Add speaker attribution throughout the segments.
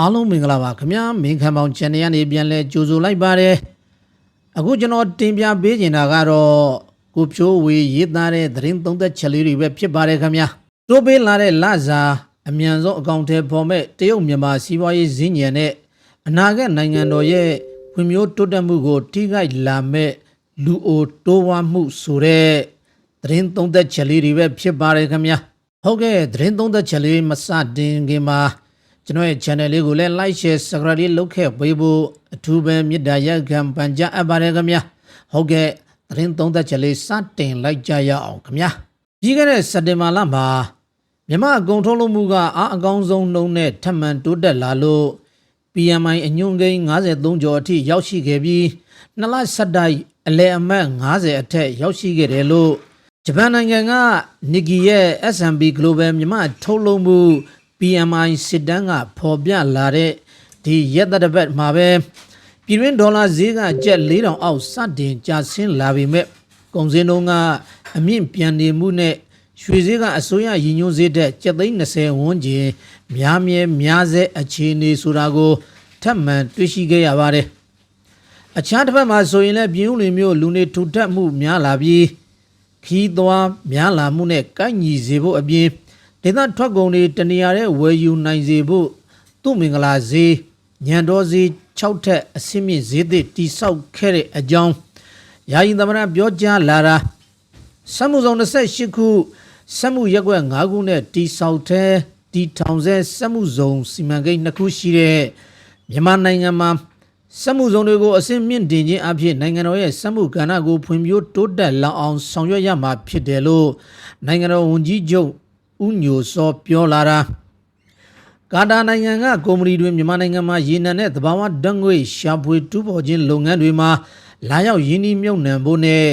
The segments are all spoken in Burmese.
Speaker 1: အားလုံးမင်္ဂလာပါခင်ဗျာမင်းခံပေါင်း channel ကနေပြန်လဲကြိုဆိုလိုက်ပါတယ်အခုကျွန်တော်တင်ပြပေးနေတာကတော့ကိုဖြိုးဝေရေးသားတဲ့သတင်းသုံးသက်ချက်လေးတွေပဲဖြစ်ပါတယ်ခင်ဗျာတိုးပေးလာတဲ့လစာအမြန်ဆုံးအကောင့်ထဲပေါ်မဲ့တရုတ်မြန်မာစီးပွားရေးဈဉ္ဉံနဲ့အနာဂတ်နိုင်ငံတော်ရဲ့ဖွံ့ဖြိုးတိုးတက်မှုကို ထိခိုက်လာမဲ့လူအိုတိုးဝါမှုဆိုတဲ့သတင်းသုံးသက်ချက်လေးတွေပဲဖြစ်ပါတယ်ခင်ဗျာဟုတ်ကဲ့သတင်းသုံးသက်ချက်လေးမစတင်ခင်မှာ ကျွန်တော်ရဲ့ channel လေးကိုလည်း like share subscribe လေးလုပ်ခဲ့ပေးဖို့အထူးပဲမေတ္တာရက်ခံပန်ကြားအပ်ပါတယ်ခင်ဗျာဟုတ်ကဲ့သတင်းသုံးသက်ချက်လေးစတင်လိုက်ကြရအောင်ခင်ဗျာပြီးခဲ့တဲ့စက်တင်ဘာလမှာမြန်မာအကုန်ထုတ်လုပ်မှုကအားအကောင်းဆုံးနှုန်းနဲ့ထပ်မံတိုးတက်လာလို့ PMI အညွန့်ကိန်း53ကျော်အထိရောက်ရှိခဲ့ပြီးနှစ်လဆက်တိုက်အလဲအမတ်90အထက်ရောက်ရှိခဲ့တယ်လို့ဂျပန်နိုင်ငံက Nikkei ရဲ့ S&P Global မြန်မာထုတ်လုပ်မှု PMI စစ်တမ်းကဖော်ပြလာတဲ့ဒီရက်သတ္တပတ်မှာပဲပြည်တွင်းဒေါ်လာဈေးကကျပ်4000အောက်စတင်ကျဆင်းလာပေမဲ့ကုန်စည်နှုန်းကအမြင့်ပြန်နေမှုနဲ့ရွှေဈေးကအစိုးရရည်ညွှန်းဈေးတက်ကျပ်သိန်း20ဝန်းကျင်များမြဲများစေအခြေအနေဆိုတာကိုထပ်မံတွေ့ရှိခဲ့ရပါတယ်။အခြားတစ်ဖက်မှာဆိုရင်လည်းပြည်ဦးလွင်မျိုးလူနေထူထပ်မှုများလာပြီးခီးသွားများလာမှုနဲ့ကိုက်ညီစေဖို့အပြင် ဒေသထွက်ကုန်တွေတနေရာတဲ့ဝယ်ယူနိုင်စေဖို့သူ့မင်္ဂလာဈေးညံတော်ဈေး6ထက်အဆင့်မြင့်ဈေးသစ်တိဆောက်ခဲ့တဲ့အကြောင်းယာယီသမရပြောကြားလာတာစက်မှုဆောင်28ခုစက်မှုရက်ွက်5ခုနဲ့တိဆောက်တဲ့တီထောင်ဆဲစက်မှုဆောင်စီမံကိန်း2ခုရှိတဲ့မြန်မာနိုင်ငံမှာစက်မှုဆောင်တွေကိုအဆင့်မြင့်တင်ခြင်းအဖြစ်နိုင်ငံတော်ရဲ့စက်မှုကဏ္ဍကိုဖွံ့ဖြိုးတိုးတက်လောင်အောင်ဆောင်ရွက်ရမှာဖြစ်တယ်လို့နိုင်ငံတော်ဝန်ကြီးချုပ် ဦးညိုစောပြောလာတာကာတာနိုင်ငံကကုမ္ပဏီတွေမြန်မာနိုင်ငံမှာရေနံနဲ့သဘာဝဓာတ်ငွေ့ရှာဖွေတူးဖော်ခြင်းလုပ်ငန်းတွေမှာလာရောက်ရင်းနှီးမြှုပ်နှံဖို့နဲ့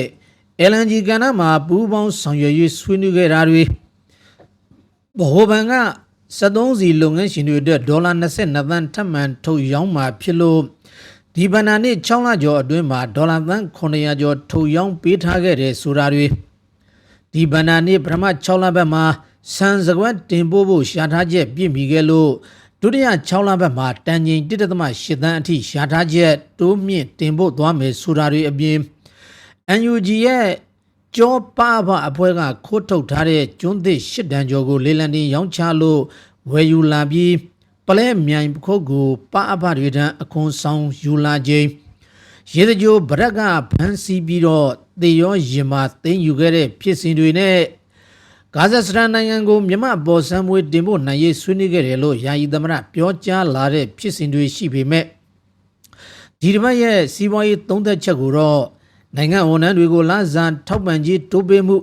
Speaker 1: LNG ကဏ္ဍမှာပူးပေါင်းဆောင်ရွက်ရေးဆွေးနွေးခဲ့တာတွေဗဟိုဘဏ်က73စီလုပ်ငန်းရှင်တွေအတွက်ဒေါ်လာ22သန်းထပ်မံထုတ်ရောင်းမှာဖြစ်လို့ဒီဘဏ္ဍာနှစ်6လကျော်အတွင်းမှာဒေါ်လာသန်း900ကျော်ထုတ်ရောင်းပေးထားခဲ့တယ်ဆိုတာတွေဒီဗန္ဒာနေ့ပထမ6လပတ်မှာ စံစကွက်တင်ပို့ဖို့ရှာထားချက်ပြည့်မီခဲ့လို့ဒုတိယ6လပတ်မှာတန်ချိန်1.8သန်းအထိရှာထားချက်တိုးမြင့်တင်ပို့သွားမယ်ဆိုတာတွေအပြင် NUG ရဲ့ကြောပါဘအဖွဲ့ကခိုးထုတ်ထားတဲ့ကျွန်းသစ်ရှစ်တန်ကျော်ကိုလေလံတင်ရောင်းချလို့ဝယ်ယူလာပြီးပလဲမြိုင်ပခုတ်ကိုပါအဖတွေတန်းအခွန်ဆောင်ယူလာခြင်းရေစကြိုဗရက်ကဖမ်းဆီးပြီးတော့တေရောရင်မာသိမ်းယူခဲ့တဲ့ဖြစ်စဉ်တွေနဲ့ ဂါဇတ်စတန်နိုင်ငံကိုမြမပေါ်ဆန်းမွေးတင်ဖို့နိုင်ရေးဆွေးနွေးခဲ့တယ်လို့ယာယီသမရပြောကြားလာတဲ့ဖြစ်စဉ်တွေရှိပေမဲ့ဒီတစ်ပတ်ရဲ့စီးပွားရေးသုံးသက်ချက်ကိုတော့နိုင်ငံဝန်ထမ်းတွေကိုလဆန်ထောက်ပံ့ကြေးတိုးပေးမှု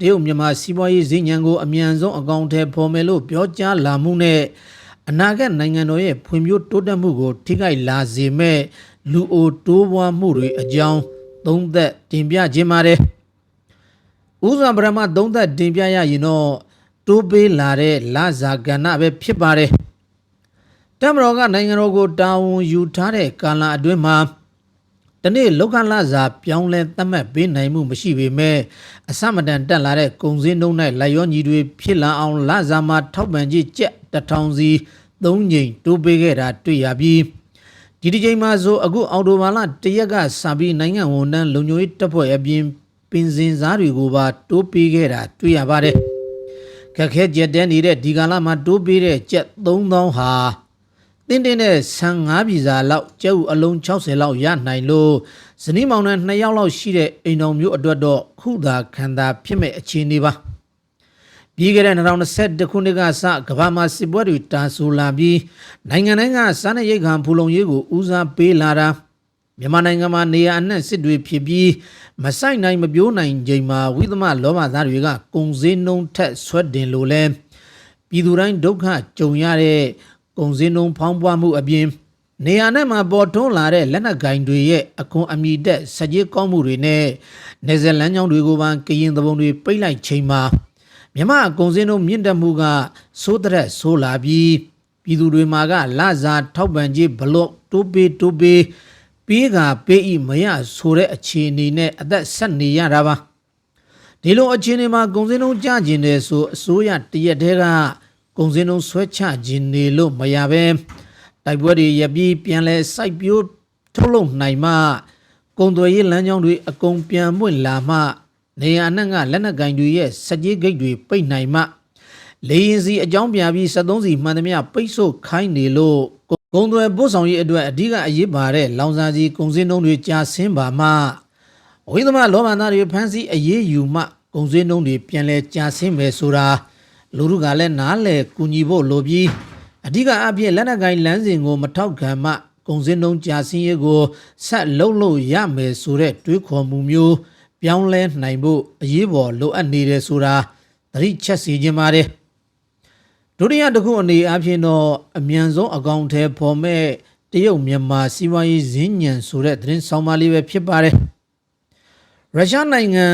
Speaker 1: တရုတ်မြန်မာစီးပွားရေးဈေးညံကိုအမြန်ဆုံးအကောင့်ထဲပေါ်မယ်လို့ပြောကြားလာမှုနဲ့အနာဂတ်နိုင်ငံတော်ရဲ့ဖွံ့ဖြိုးတိုးတက်မှုကိုထိခိုက်လာစေမဲ့လူအိုတိုးပွားမှုတွေအကြောင်းသုံးသက်တင်ပြခြင်းပါတယ်။ ဥစွာပရမသုံးသက်တင်ပြရရင်တော့တိုးပေးလာတဲ့လဇာကဏ္ဍပဲဖြစ်ပါတယ်။တမတော်ကနိုင်ငံတော်ကိုတာဝန်ယူထားတဲ့ကာလအတွင်းမှာတနေ့လောက်ခလစာပြောင်းလဲသတ်မှတ်ပေးနိုင်မှုမရှိပေမဲ့အစမတန်တက်လာတဲ့ကုံစင်းနှုံးနဲ့လက်ရောညီတွေဖြစ်လာအောင်လစာမှာထောက်ပံ့ကြေးကျက်တစ်ထောင်စီသုံးကြိမ်တိုးပေးခဲ့တာတွေ့ရပြီးဒီဒီချိန်မှာဆိုအခုအော်တိုဘာလတရက်ကစပြီးနိုင်ငံဝန်ထမ်းလုံခြုံရေးတပ်ဖွဲ့အပြင် ပင်စင်စားတွေကိုပါတိုးပေးခဲ့တာတွေ့ရပါတယ်ခက်ခဲကြက်တဲနေတဲ့ဒီကာလမှာတိုးပေးတဲ့ကျက်3000ဟာတင်းတင်းနဲ့ဆန်၅ပြည်စာလောက်ကျဲဥအလုံး60လောက်ရနိုင်လို့ဇနီးမောင်နှံ2ယောက်လောက်ရှိတဲ့အိမ်တော်မျိုးအတွက်တော့ခုသာခံသာဖြစ်မဲ့အခြေအနေပါပြီးခဲ့တဲ့2021ခုနှစ်ကစကမ္ဘာမှာစစ်ပွဲတွေတာဆူလာပြီးနိုင်ငံတိုင်းကစားနပ်ရိက္ခာဖူလုံရေးကိုဦးစားပေးလာတာ မြန်မာနိုင်ငံမှာနေရာအနှံ့စစ်တွေဖြစ်ပြီးမဆိုင်နိုင်မပြိုးနိုင်ချိန်မှာဝိသမလောဘသားတွေကကုံစင်းနှုံထက်ဆွတ်တင်လို့လဲပြည်သူတိုင်းဒုက္ခကြုံရတဲ့ကုံစင်းနှုံဖောင်းပွားမှုအပြင်နေရာနဲ့မှာပေါ်ထွန်းလာတဲ့လက်နက်ကင်တွေရဲ့အခွန်အမိတက်စကြေးကောင်းမှုတွေနဲ့နေဇလန်ကြောင်းတွေကိုပါကရင်သဘုံတွေပိတ်လိုက်ချိန်မှာမြမအကုံစင်းတို့မြင့်တက်မှုကစိုးတဲ့ဆိုးလာပြီးပြည်သူတွေမှာကလစာထောက်ပံ့ခြင်းဘလော့တိုးပေးတိုးပေး ပေးကပေးဤမရဆိုတဲ့အခြေအနေနဲ့အသက်ဆက်နေရတာပါဒီလိုအခြေအနေမှာကုံစင်းတို့ကြကျင်တယ်ဆိုအစိုးရတရက်တည်းကကုံစင်းလုံးဆွဲချခြင်းနေလို့မရပဲတိုက်ပွဲတွေရပ်ပြီးပြန်လဲစိုက်ပျိုးထုတ်လုပ်နိုင်မှကုန်သွယ်ရေးလမ်းကြောင်းတွေအကုန်ပြန်ပွင့်လာမှနေရာအနှံ့ကလက်နက်ကင်တွေရဲ့စက်ကြီးဂိတ်တွေပိတ်နိုင်မှလေရင်စီအကြောင်းပြပြီး73စီမှန်သမျှပိတ်ဆို့ခိုင်းနေလို့ ကုန်သွယ်ပို့ဆောင်ရေးအတွက်အဓိကအရေးပါတဲ့လောင်စာကြီးကုန်စည်နှုန်းတွေကျဆင်းပါမှဝိသမလောဘသားတွေဖမ်းဆီးအရေးယူမှကုန်စည်နှုန်းတွေပြန်လဲကျဆင်းမယ်ဆိုတာလူတို့ကလည်းနားလည်ကူညီဖို့လိုပြီးအဓိကအဖြစ်လက်နက်ကိုင်းလမ်းစဉ်ကိုမထောက်ခံမှကုန်စည်နှုန်းကြာဆင်းရေးကိုဆက်လုပ်လို့ရမယ်ဆိုတဲ့တွေးခေါ်မှုမျိုးပြောင်းလဲနိုင်ဖို့အရေးပေါ်လိုအပ်နေတယ်ဆိုတာသတိချက်စီခြင်းပါတယ် ဒုတိယတစ်ခုအနေအချင်းတော့အမြန်ဆုံးအကောင့်ထဲပေါ်မဲ့တရုတ်မြန်မာစီးပွားရေးဈဉ္ဉံဆိုတဲ့သတင်းဆောင်ပါလေးပဲဖြစ်ပါတယ်ရုရှားနိုင်ငံ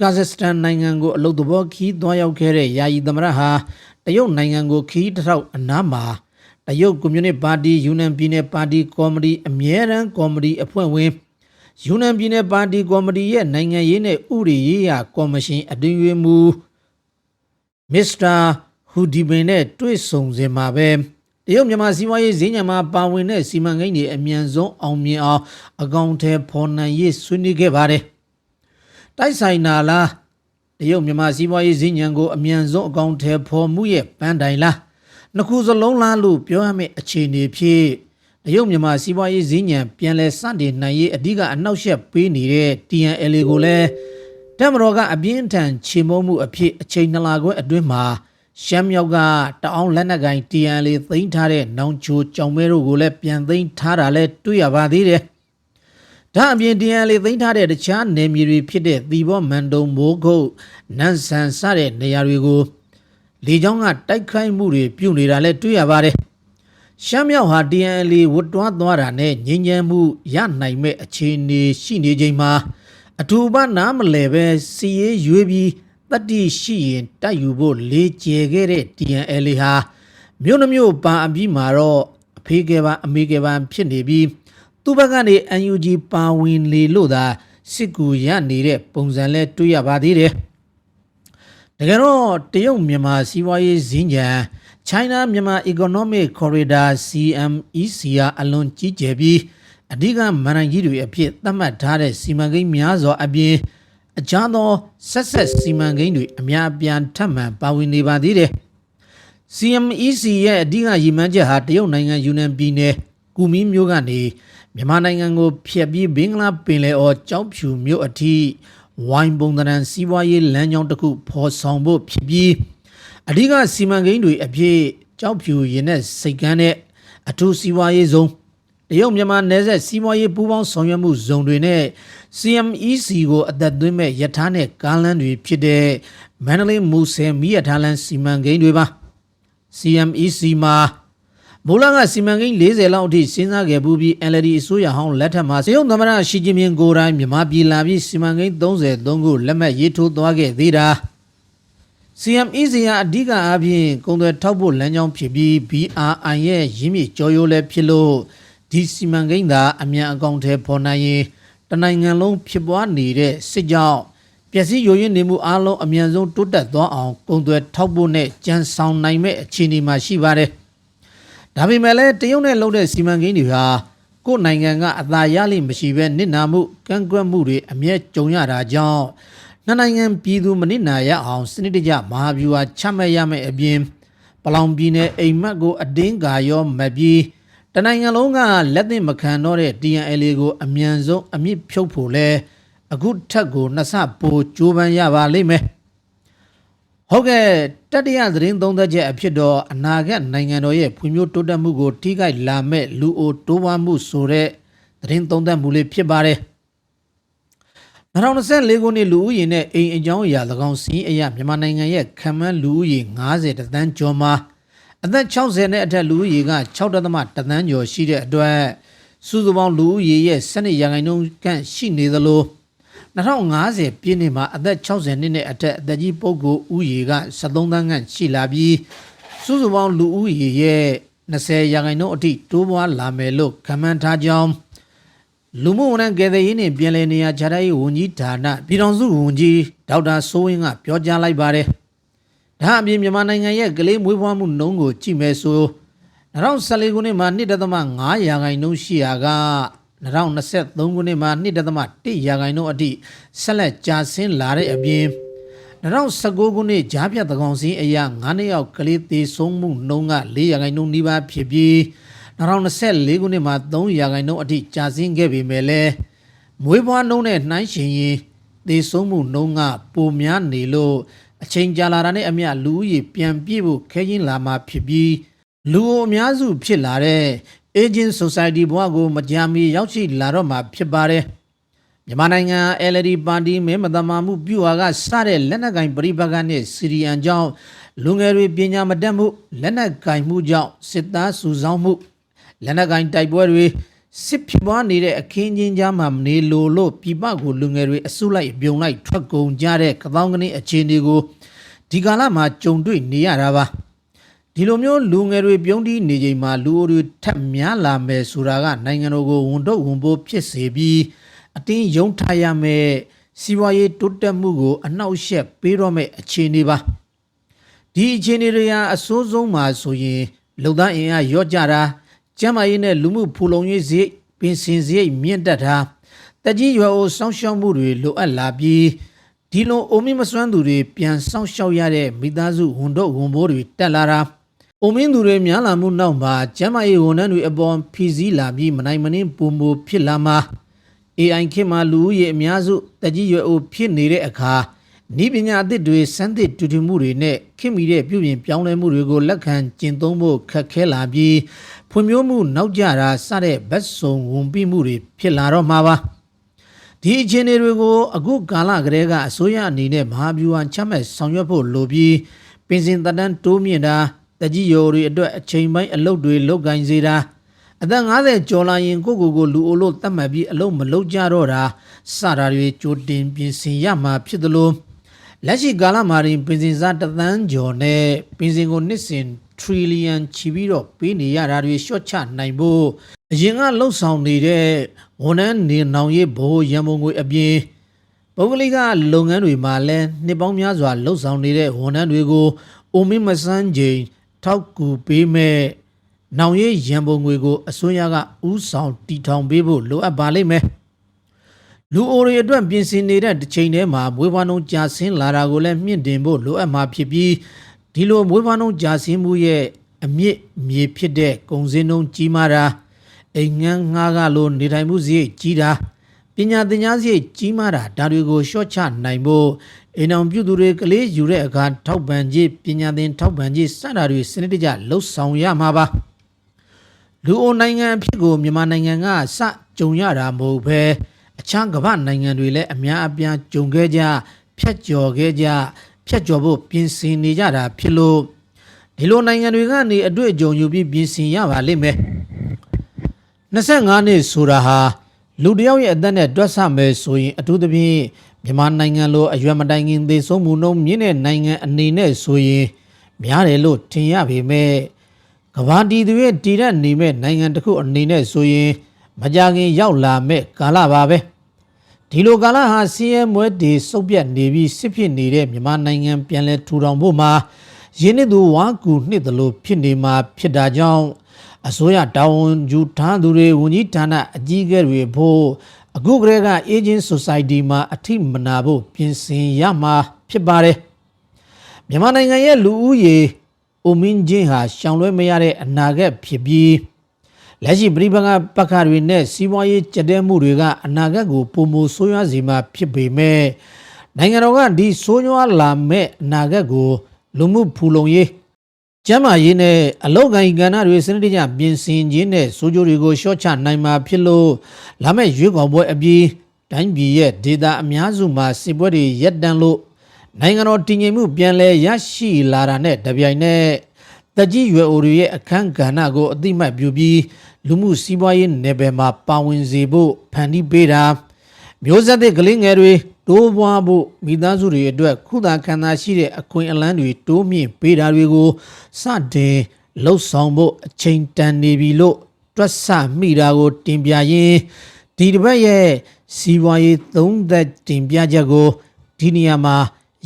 Speaker 1: ကာဇက်စတန်နိုင်ငံကိုအလုတ်တဘောခီးသွားရောက်ခဲ့တဲ့ယာယီသမရဟာတရုတ်နိုင်ငံကိုခီးတစ်ထောက်အနားမှာတရုတ်ကွန်မြူနစ်ပါတီယူနန်ပြည်နယ်ပါတီကော်မတီအမြဲတမ်းကော်မတီအဖွဲ့ဝင်ယူနန်ပြည်နယ်ပါတီကော်မတီရဲ့နိုင်ငံရေးနဲ့ဥပဒေရေးရာကော်မရှင်အတွင်းရေးမှူးမစ္စတာ ဟူဒီဘင်နဲ့တွေ့ဆုံစဉ်မှာပဲတရုတ်မြန်မာစီးပွားရေးဈေးညံမှာပါဝင်တဲ့စီမံကိန်းတွေအမြန်ဆုံးအောင်မြင်အောင်အကောင့်ထဲပေါ်နိုင်ရေးဆွေးနွေးခဲ့ပါတယ်တိုက်ဆိုင်နာလားတရုတ်မြန်မာစီးပွားရေးဈေးညံကိုအမြန်ဆုံးအကောင့်ထဲပေါ်မှုရဲ့ပန်းတိုင်လားနှစ်ခုစလုံးလားလို့ပြောရမယ့်အခြေအနေဖြစ်တရုတ်မြန်မာစီးပွားရေးဈေးညံပြန်လဲစတင်နိုင်ရေးအဓိကအနှောက်အယှက်ပေးနေတဲ့ TNL ကိုလည်းတက်မတော်ကအပြင်းထန်ချေမှုန်းမှုအဖြစ်အချိန်နှစ်လခွဲအတွင်းမှာ ရှမ်းမြောက်ကတအောင်းလက်နက်ကိုင် TNL သိမ်းထားတဲ့နောင်ချိုကြောင်မဲတို့ကိုလည်းပြန်သိမ်းထားတာလည်းတွေ့ရပါသေးတယ်။ဒါအပြင် TNL သိမ်းထားတဲ့တခြားနယ်မြေတွေဖြစ်တဲ့သီဘောမန်တုံမိုးကုတ်နန်းဆန်စတဲ့နေရာတွေကိုလေကြောင်းကတိုက်ခိုက်မှုတွေပြုနေတာလည်းတွေ့ရပါတယ်။ရှမ်းမြောက်ဟာ TNL ဝတ်တွားသွားတာနဲ့ငြင်းချမ်းမှုရနိုင်မဲ့အခြေအနေရှိနေချိန်မှာအထူးပါနားမလဲပဲစီရေးရွေးပြီး တတိရှိရင်တိုက်ယူဖို့လေးကျဲခဲ့တဲ့ TNL ဟာမြို့နှမျိုးပါအပြီးမှာတော့အဖေးကဲပါအမေကဲပါဖြစ်နေပြီးသူ့ဘက်ကနေ UNG ပါဝင်လေလို့သာစစ်ကူရနေတဲ့ပုံစံလဲတွေ့ရပါသေးတယ်။တကယ်တော့တရုတ်မြန်မာစီးပွားရေးဈဉ္ကြံ China Myanmar Economic Corridor CMEC ကအလွန်ကြီးကျယ်ပြီးအဓိကမန်နိုင်ကြီးတွေအဖြစ်သတ်မှတ်ထားတဲ့စီမံကိန်းများစွာအပြင် အကြမ်းသောဆက်ဆက်စီမံကိန်းတွေအများအပြားထပ်မံပါဝင်နေပါသေးတယ်။ CMEC ရဲ့အဓိကရည်မှန်းချက်ဟာတရုတ်နိုင်ငံယူနန်ပြည်နယ်ကူမီမြို့ကနေမြန်မာနိုင်ငံကိုဖျက်ပြီးဘင်္ဂလားပင်လယ်အော်ကြောက်ဖြူမြို့အထိဝိုင်းပုံသဏ္ဍာန်စီးပွားရေးလမ်းကြောင်းတစ်ခုဖော်ဆောင်ဖို့ဖြစ်ပြီးအဓိကစီမံကိန်းတွေအဖြစ်ကြောက်ဖြူရင်နဲ့စိတ်ကန်းတဲ့အထူးစီးပွားရေးဇုံ တရုတ်မြန်မာနယ်စပ်စီးပွားရေးပူးပေါင်းဆောင်ရွက်မှုဇုံတွေနဲ့ CMEC ကိုအသက်သွင်းမဲ့ရထားနဲ့ကားလမ်းတွေဖြစ်တဲ့မန္တလေးမူဆယ်မီးရထားလမ်းစီမံကိန်းတွေပါ CMEC မှာမူလကစီမံကိန်း40လောက်အထိစဉ်းစားခဲ့ပူးပြီး NLD အစိုးရဟောင်းလက်ထက်မှာစေုံသမရရှီကျင်းမြင့်ကိုယ်တိုင်မြန်မာပြည်လာပြီးစီမံကိန်း33ခုလက်မှတ်ရေးထိုးသွားခဲ့သေးတာ CMEC ဟာအဓိကအပြင်ကုန်သွယ်ထောက်ဖို့လမ်းကြောင်းဖြစ်ပြီး BRI ရဲ့ရင်းမြစ်ကြော်ရိုးလည်းဖြစ်လို့ ဒီစီမံကိန်းသာအမြန်အကောင့်ထဲပေါ်နိုင်ရင်တနိုင်ငံလုံးဖြစ်ပွားနေတဲ့စစ်ကြောင့်ပျက်စီးယိုယွင်းနေမှုအလုံးအမြန်ဆုံးတိုးတက်သွားအောင်ကုန်သွယ်ထောက်ဖို့နဲ့ကြံဆောင်နိုင်မဲ့အခြေအနေမှာရှိပါတယ်။ဒါပေမဲ့လည်းတရုတ်နဲ့လုပ်တဲ့စီမံကိန်းတွေဟာကိုယ်နိုင်ငံကအသာရလိမ့်မရှိဘဲနစ်နာမှုကန့်ကွက်မှုတွေအမြဲကြုံရတာကြောင့်နှစ်နိုင်ငံပြည်သူမနစ်နာရအောင်စနစ်တကျမဟာဗျူဟာချမှတ်ရမယ့်အပြင်ပလောင်ပြည်နယ်အိမ်မက်ကိုအတင်းကာရောမပြီး တနိုင်ငံလုံးကလက်သင့်မခံတော့တဲ့ TNL ကိုအမြန်ဆုံးအမြင့်ဖြုတ်ဖို့လဲအခုထက်ကိုနှစ်ဆပိုကြိုးပမ်းရပါလိမ့်မယ်ဟုတ်ကဲ့တတိယသတင်းသုံးသက်ချက်အဖြစ်တော့အနာဂတ်နိုင်ငံတော်ရဲ့ဖွံ့ဖြိုးတိုးတက်မှုကိုထိခိုက်လာမဲ့လူအိုတိုးပွားမှုဆိုတဲ့သတင်းသုံးသက်မှုလေးဖြစ်ပါတယ်2024ခုနှစ်လူဦးရေနဲ့အိမ်အကြောင်းအရာ၎င်းစီးအရာမြန်မာနိုင်ငံရဲ့ခံမှန်းလူဦးရေ90တန်းကျော်မှာ အသက်60နဲ့အထက်လူဦးရေက6.1တန်းကျော်ရှိတဲ့အတွက်စုစုပေါင်းလူဦးရေရဲ့12ရာခိုင်နှုန်းခန့်ရှိနေသလို2050ပြည့်နှစ်မှာအသက်60နှစ်နဲ့အထက်အသက်ကြီးပုဂ္ဂိုလ်ဦးရေက73သန်းခန့်ရှိလာပြီးစုစုပေါင်းလူဦးရေရဲ့20ရာခိုင်နှုန်းအထိတိုးပွားလာမယ်လို့ခန့်မှန်းထားကြောင်းလူမှုဝန်ထမ်းကယ်ဆယ်ရေးနှင့်ပြည်내နေရာခြားထားရေးဝန်ကြီးဌာနပြည်ထောင်စုဝန်ကြီးဒေါက်တာစိုးဝင်းကပြောကြားလိုက်ပါတယ်။ ဒါအပြင်မြန်မာနိုင်ငံရဲ့ကလေးမွေးဖွားမှုနှုန်းကိုကြည့်မယ်ဆို2014ခုနှစ်မှာ1.5ရာခိုင်နှုန်းရှိရာက2023ခုနှစ်မှာ1.1ရာခိုင်နှုန်းအထိဆက်လက်ကျဆင်းလာတဲ့အပြင်2019ခုနှစ်ကြားဖြတ်သကောင်စင်းအရာ9နှစ်ယောက်ကလေးသေးဆုံးမှုနှုန်းက4ရာခိုင်နှုန်းနီးပါးဖြစ်ပြီး2024ခုနှစ်မှာ3ရာခိုင်နှုန်းအထိကျဆင်းခဲ့ပေမဲ့လည်းမွေးဖွားနှုန်းနဲ့နှိုင်းယှဉ်ရင်သေဆုံးမှုနှုန်းကပိုများနေလို့ အချိန်ကြာလာတာနဲ့အမျှလူဦးရေပြန်ပြည့်ဖို့ခဲချင်းလာမှာဖြစ်ပြီးလူအများစုဖြစ်လာတဲ့ Aging Society ဘဝကိုမကြာမီရောက်ရှိလာတော့မှာဖြစ်ပါတယ်။မြန်မာနိုင်ငံ LD ပါတီမဲမတမာမှုပြုဟာကစတဲ့လက်နက်ကင်ပရိပကနဲ့စီရီယန်ကြောင့်လူငယ်တွေပညာမတတ်မှုလက်နက်ကင်မှုကြောင့်စစ်သားစုဆောင်းမှုလက်နက်ကင်တိုက်ပွဲတွေ စစ်ဖြစ်ပွားနေတဲ့အခင်းချင်းကြားမှာမနေလိုလို့ပြပကိုလူငယ်တွေအစုလိုက်အပြုံလိုက်ထွက်ကုန်ကြတဲ့ကပောင်းကနေအခြေအနေကိုဒီကာလမှာကြုံတွေ့နေရတာပါဒီလိုမျိုးလူငယ်တွေပြုံးတီးနေချိန်မှာလူအိုတွေထပ်များလာမယ်ဆိုတာကနိုင်ငံတော်ကိုဝန်တော့ဝန်ပိုးဖြစ်စေပြီးအတင်းယုံထားရမယ်စီးပွားရေးတိုးတက်မှုကိုအနှောက်အယှက်ပေးတော့မယ့်အခြေအနေပါဒီအခြေအနေတွေဟာအဆိုးဆုံးမှာဆိုရင်လုံသားအင်အားရော့ကြတာ ကျန်းမာရေးနဲ့လူမှုဖူလုံရေးစရိတ်ပင်စင်စရိတ်မြင့်တက်တာတက်ကြီးရွယ်အိုစောင့်ရှောက်မှုတွေလိုအပ်လာပြီးဒီလိုအိုမင်းမစွမ်းသူတွေပြန်စောင့်ရှောက်ရတဲ့မိသားစုဝန်တော့ဝန်ဘိုးတွေတက်လာတာအိုမင်းသူတွေများလာမှုနောက်မှာကျန်းမာရေးဝန်ထမ်းတွေအပေါ်ဖီစည်းလာပြီးမနိုင်မနှင်းပုံမဖြစ်လာမှာ AI ခေတ်မှာလူဦးရေအများစုတက်ကြီးရွယ်အိုဖြစ်နေတဲ့အခါ ဤပညာအသစ်တွေစမ်းသစ်တူတူမှုတွေနဲ့ခင်မီတဲ့ပြုပြင်ပြောင်းလဲမှုတွေကိုလက်ခံကျင့်သုံးဖို့ခက်ခဲလာပြီးဖွံ့ဖြိုးမှုနောက်ကျတာစတဲ့ဘက်စုံဝန်ပိမှုတွေဖြစ်လာတော့မှာပါဒီအခြေအနေတွေကိုအခုကာလကတည်းကအစိုးရအနေနဲ့မဟာဗျူဟာချမှတ်ဆောင်ရွက်ဖို့လိုပြီးပင်စင်တတန်းတိုးမြင့်တာတက်ကြီးရော်တွေအတွက်အချိန်ပိုင်းအလုပ်တွေလုပ်ကိုင်စေတာအသက်50ကျော်လာရင်ကိုကိုကိုလူအိုလို့တတ်မှတ်ပြီးအလုပ်မလုပ်ကြတော့တာစတာတွေကြိုတင်ပြင်ဆင်ရမှာဖြစ်သလို လက်ရှိကာလမှာရင်ပင်စင်စားတစ်သန်းကျော်နဲ့ပင်စင်ကိုနှစ်စဉ် trillion ချီပြီးတော့ပေးနေရတာတွေရှော့ချနိုင်ဖို့အရင်ကလှုပ်ဆောင်နေတဲ့ဝန်ထမ်းနေနောင်ရေးဘိုးရန်ပုံငွေအပြင်ပုဂ္ဂလိကလုပ်ငန်းတွေမှာလည်းနှစ်ပေါင်းများစွာလှုပ်ဆောင်နေတဲ့ဝန်ထမ်းတွေကိုအိုမင်းမဆန်းချိန်ထောက်ကူပေးမဲ့နောင်ရေးရန်ပုံငွေကိုအစိုးရကဥဆောင်တီထောင်ပေးဖို့လိုအပ်ပါလိမ့်မယ် လူအိုတွေအတွက်ပြင်ဆင်နေတဲ့တစ်ချိန်တည်းမှာမွေးဖွားနှုန်းကြာဆင်းလာတာကိုလည်းမြင့်တင်ဖို့လိုအပ်မှာဖြစ်ပြီးဒီလိုမွေးဖွားနှုန်းကြာဆင်းမှုရဲ့အမြင့်မြေဖြစ်တဲ့ကုန်စည်နှုန်းကြီးမားတာအိမ်ငန်းငှားကလိုနေထိုင်မှုစရိတ်ကြီးတာပညာသင်ကြားစရိတ်ကြီးမားတာဒါတွေကိုရှော့ချနိုင်ဖို့အိမ်အောင်ပြုသူတွေကလေးယူတဲ့အခါထောက်ပံ့ခြင်းပညာသင်ထောက်ပံ့ခြင်းစတာတွေစနစ်တကျလှုပ်ဆောင်ရမှာပါလူအိုနိုင်ငံအဖြစ်ကိုမြန်မာနိုင်ငံကစကြုံရတာမဟုတ်ဘဲ အခြားကမ္ဘာနိုင်ငံတွေလည်းအများအပြားကြုံခဲ့ကြဖြတ်ကျော်ခဲ့ကြဖြတ်ကျော်ဖို့ပြင်ဆင်နေကြတာဖြစ်လို့ဒီလိုနိုင်ငံတွေကနေအတွေ့အကြုံယူပြီးပြင်ဆင်ရပါလိမ့်မယ်25နှစ်ဆိုတာဟာလူတစ်ယောက်ရဲ့အသက်နဲ့တွက်ဆမယ်ဆိုရင်အထူးသဖြင့်မြန်မာနိုင်ငံလိုအရွယ်မတိုင်ခင်သေဆုံးမှုနှုန်းမြင့်တဲ့နိုင်ငံအနေနဲ့ဆိုရင်များတယ်လို့ထင်ရပေမဲ့ကမ္ဘာတည်သူရဲ့တည်တဲ့နေမဲ့နိုင်ငံတစ်ခုအနေနဲ့ဆိုရင် မကြခင်ရောက်လာမဲ့ကာလပါပဲဒီလိုကာလဟာစီးရဲမွဲတေစုပ်ပြတ်နေပြီးစစ်ဖြစ်နေတဲ့မြန်မာနိုင်ငံပြန်လည်ထူထောင်ဖို့မှာရင်းနှီးသူဝါကူနှစ်သလိုဖြစ်နေမှာဖြစ်တာကြောင့်အစိုးရတာဝန်ယူထားသူတွေဝန်ကြီးဌာနအကြီးအကဲတွေဖို့အခုကတည်းက Aging Society မှာအထိမနာဖို့ပြင်ဆင်ရမှာဖြစ်ပါတယ်မြန်မာနိုင်ငံရဲ့လူဦးရေအိုမင်းချင်းဟာရှောင်လွှဲမရတဲ့အနာဂတ်ဖြစ်ပြီး လက်ရှိပြည်ပကပက္ခတွေနဲ့စီးပွားရေးကြက်တဲမှုတွေကအနာဂတ်ကိုပုံမဆိုးရွားစေမှာဖြစ်ပေမဲ့နိုင်ငံတော်ကဒီဆိုးရွားလာမဲ့အနာဂတ်ကိုလူမှုဖူလုံရေးကျမ်းမာရေးနဲ့အလောက်ကိုင်းကဏ္ဍတွေစနစ်တကျပြင်ဆင်ခြင်းနဲ့စိုးကြိုးတွေကိုရှော့ချနိုင်မှာဖြစ်လို့လာမယ့်ရွေးကောက်ပွဲအပြီးတိုင်းပြည်ရဲ့ဒေသအများစုမှာစစ်ပွဲတွေရပ်တန့်လို့နိုင်ငံတော်တည်ငြိမ်မှုပြန်လည်ရရှိလာတာနဲ့တပြိုင်နက် တကြီးရွယ်အိုတွေရဲ့အခန်းကဏ္ဍကိုအတိမတ်ပြုပြီးလူမှုစီးပွားရေးနယ်ပယ်မှာပါဝင်စေဖို့ဖန်တီးပေးတာမျိုးဆက်တဲ့ကလေးငယ်တွေတိုးပွားဖို့မိသားစုတွေအတွက်ခုသာခံသာရှိတဲ့အခွင့်အလမ်းတွေတိုးမြင့်ပေးတာတွေကိုစတင်လှုပ်ဆောင်ဖို့အချိန်တန်နေပြီလို့တွက်ဆမိတာကို တင်ပြရင်းဒီတစ်ပတ်ရဲ့စီးပွားရေးသုံးသက်တင်ပြချက်ကိုဒီနေရာမှာ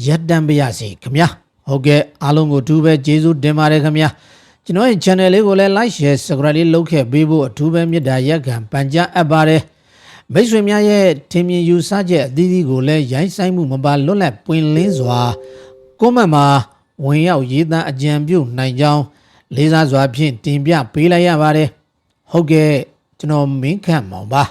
Speaker 1: ရပ်တန့်ပါရစေခင်ဗျာ ဟုတ်ကဲ့အားလုံးကိုအထူးပဲကျေးဇူးတင်ပါတယ်ခင်ဗျာကျွန်တော်ရဲ့ channel လေးကိုလည်း like share subscribe လေးလုပ်ခဲ့ပေးဖို့အထူးပဲမေတ္တာရက်ခံပန်ကြားအပ်ပါတယ်မိတ်ဆွေများရဲ့ထင်မြင်ယူဆချက်အသီးသီးကိုလည်းရိုင်းဆိုင်မှုမပါလွတ်လပ်ပွင့်လင်းစွာကွန်မန့်မှာဝင်ရောက်ရေးသားအကြံပြုနိုင်ကြောင်းလေးစားစွာဖြင့်တင်ပြပေးလိုက်ရပါတယ်ဟုတ်ကဲ့ကျွန်တော်မင်းခန့်မောင်ပါ